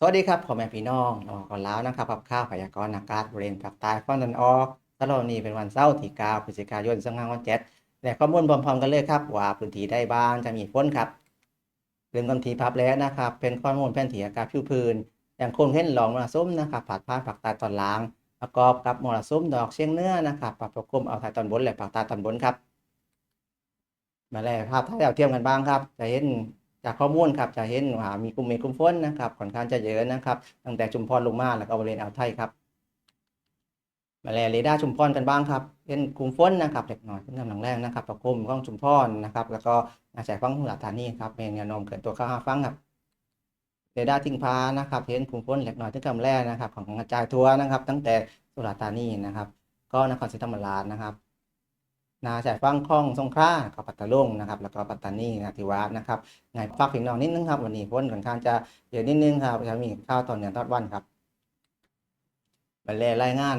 สวัสดีครับพ่อแม่พี่น้องออกก่อนแล้วนะครับกับข้าวพยากรณ์อากาศบริเวณภาคใต้ฝั่งตะวันออกสำหรับวันนี้เป็นวันเสาร์ที่9พฤศจิกายน2567และข้อมูลพร้อมๆกันเลยครับ ว่าพื้นที่ใดบ้างจะมีฝนครับเรื่องกันทีพับแล้วนะครับ เป็นข้อมูลแผนที่อากาศผิวพื้น อย่างคงเห็นหลองมรสุมนะครับผ่านผ่านภาคใต้ตอนล่าง ประกอบกับมรสุมดอกเชียงเหนือนะครับปกคลุมเอาไทยตอนบนและภาคใต้ตอนบนครับ มาแล้วภาพถ่ายดาวเทียมกันบ้างครับจะเห็น จากข้อมูลครับจะเห็นว่ามีกลุ่มเมฆกลุ่มฝนนะครับค่อนข้างจะเยอะนะครับตั้งแต่ชุมพรลงมาแล้วก็บริเวณอ่าวไทยครับมาแลเรดาร์ชุมพรกันบ้างครับเห็นกลุ่มฝนนะครับเล็กน้อยเป็นกำลังแรงนะครับประคมกล้องชุมพรนะครับ แล้วก็อาศัยฟังหลาธานีครับเป็นแนวโน้มเกิดตัวข้าวฟังครับเรดาร์ทิ้งพานะครับเห็นกลุ่มฝนเล็กน้อยถึงกำลังแรงนะครับ ของกระจายทัวนะครับ ตั้งแต่สุราษฎร์ธานีนะครับ ก็นครศรีธรรมราชนะครับ นาสายฟังคลองสงขลากับปัตตาลุงนะครับ แล้วก็ปัตตานีนาทิวาสนะครับไงฝากพี่น้องนิดนึงครับ วันนี้ฝนค่อนข้างจะเยอะนิดนึงครับจะมีข้าวตอนเนื่องตอนวันครับบรรเลรายงาน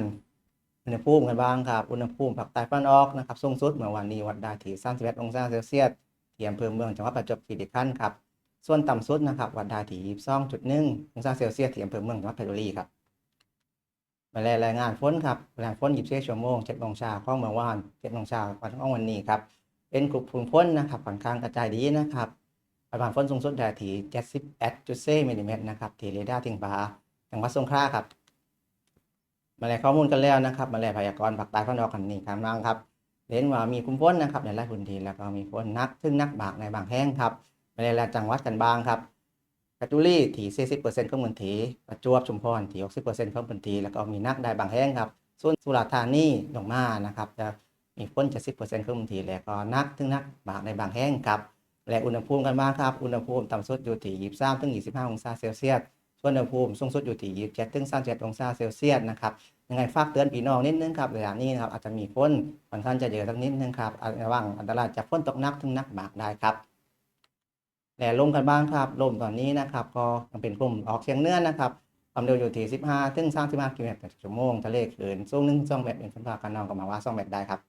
อุณหภูมิกันบ้างครับ อุณหภูมิภาคใต้ฝั่งออกนะครับสูงสุดเมื่อวันนี้วัดได้ที่31องศาเซลเซียสที่อำเภอเมืองจังหวัดประจวบคีรีขันธ์ครับ ส่วนต่ำสุดนะครับวัดได้ที่22.1องศาเซลเซียสที่อำเภอเมืองจังหวัดเพชรบุรีครับ มาแลรายงานฝนครับรายงานฝน24ชั่วโมง7โมงเช้าของเมื่อวาน7โมงเช้าวันของวันนี้ครับเป็นกลุ่มฝนฝนนะครับค่อนข้างกระจายดีนะครับปริมาณฝนสูงสุดได้ที่71.4มิลิเมตรนะครับที่เรดาร์ทิงฟ้าจังหวัดสงขลาครับ มาแลข้อมูลกันแล้วนะครับ มาแลพยากรณ์ภาคใต้ฝั่งตะวันออกกันนี่ครับน้องครับเห็นว่ามีกลุ่มฝนนะครับในหลายพื้นที่แล้วก็มีฝนนักถึงนักบากในบางแห่งครับมาแลหลายจังหวัดกันบางครับ เพชรบุรีที่40%ของพื้นที่ประจวบชุมพรที่60%ของพื้นที่แล้วก็มีนักได้บางแห่งครับ ส่วนสุราษฎร์ธานีลงมานะครับจะมีฝน70%ของพื้นที่แล้วก็นักถึงนักบางในบางแห่งครับและอุณหภูมิกันบ้างครับ อุณหภูมิต่ำสุดอยู่ที่23ถึง25 องศาเซลเซียส ส่วนอุณหภูมิสูงสุดอยู่ที่27ถึง37องศาเซลเซียสนะครับ ยังไงฝากเตือนพี่น้องนิดนึงครับระยะนี้นะครับอาจจะมีฝนค่อนข้างจะเยอะสักนิดนึงครับระวังอันตรายจากฝนตกหนักถึงหนักบากได้ครับ แหล่ลมกันบ้างครับลมตอนนี้นะครับก็ยังเป็นกลุ่มออกเฉียงเหนือนะครับความเร็วอยู่ที่ 15 ถึง 35กิโลเมตรต่อชั่วโมงทะเลคลื่นสูง1 2เมตรเป็นฝนฟ้ากันนองก็มาว่า2เมตรได้ครับ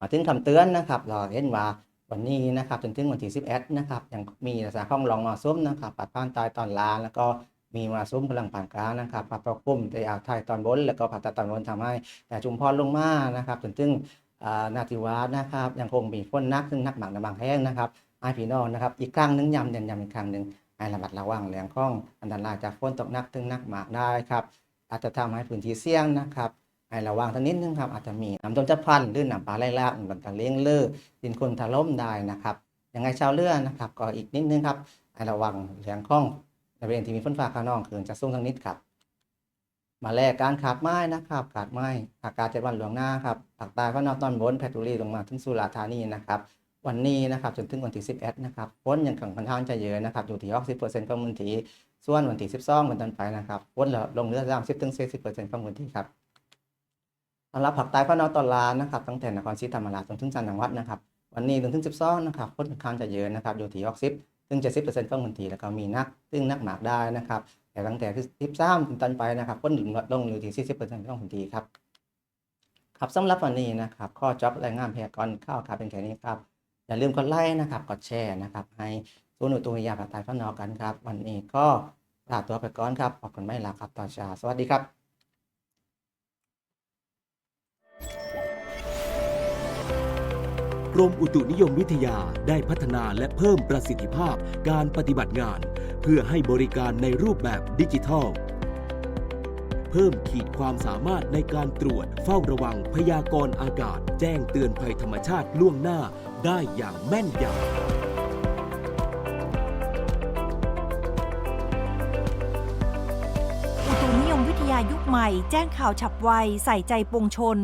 มาถึงคำเตือนนะครับเราเห็นว่าวันนี้นะครับจนถึงวันที่11นะครับยังมีลักษณะของรองมรสุมนะครับปัดผ่านใต้ตอนล่างแล้วก็มีมรสุมพลังปานกลางนะครับมาประกลุ่มในอ่าวไทยตอนบน แล้วก็ภาคใต้ตอนบนทำให้แต่ชุมพรลงมานะครับจนถึงนาทิวาสนะครับยังคงมีฝนนักถึงนักหนักในบางแห่งนะครับ ให้พี่น้องนะครับ อีกครั้งหนึงย้ำเน้นย้ำอีกครั้งหนึ่งให้ระมัดระวังเรื่องของอันตรายจากฝนตกหนักถึงหนักมากได้ครับ อาจจะทำให้พื้นที่เสี่ยงนะครับให้ระวังทั้งนิดนึงครับอาจจะมีน้ำท่วมฉับพลันหรือน้ำป่าไหลหลากน้ำตะเลี้ยงเลือดินคนถล่มได้นะครับยังไงชาวเรือนะครับ ก็อีกนิดนึงครับให้ระวังเรื่องของในบริเวณที่มีฝนฟ้าขนองคืนจะสูงทั้งนิดครับ มาแลกการขาดไม้นะครับขาดไม้อากาศเจ็ดวันหลวงหน้าครับภาคใต้ก็นอกตอนบนแพทบุรีลงมาถึงสุราษฎร์ธานีนะครับ วันนี้นะครับจนถึงวันที่11นะครับฝนยังค่อนข้างจะเยอะนะครับอยู่ที่60%ของพื้นที่ส่วนวันที่12เป็นต้นไปนะครับฝนลดลงเหลือ30ถึง40%ของพื้นที่ครับสำหรับภาคใต้ภาคตะนอตอนลางนะครับตั้งแต่นครศรีธรรมราชจนถึงจันทร์วัดนะครับวันนี้ถึงถึง12นะครับฝนค่อนข้างจะเยอะนะครับอยู่ที่60ถึง70%ของพื้นที่แล้วก็มีนักซึ่งนักหมากได้นะครับแต่ตั้งแต่13เป็นต้นไปนะครับฝนลดลงอยู่ที่40%ของพื้นที่ครับครับสำหรับวันนี้นะครับข้อจ็อบรายงานพยากรณ์ข้าวครับเป็นแค่นี้ครับ อย่าลืมกดไลค์นะครับ กดแชร์นะครับ ให้ศูนย์อุตุนิยมภาคใต้ฝั่งนอกกันครับ วันนี้ก็ลาตัวไปก่อนครับ ขอบคุณไม่ลาครับตอนเช้าสวัสดีครับกรมอุตุนิยมวิทยาได้พัฒนาและเพิ่มประสิทธิภาพการปฏิบัติงาน เพื่อให้บริการในรูปแบบดิจิทัล พิ่มขีดความสามารถในการตรวจ เฝ้าระวังพยากรณ์อากาศ แจ้งเตือนภัยธรรมชาติล่วงหน้าได้อย่างแม่นยำอุตุนิยมวิทยายุคใหม่ แจ้งข่าวฉับไว ใส่ใจปวงชน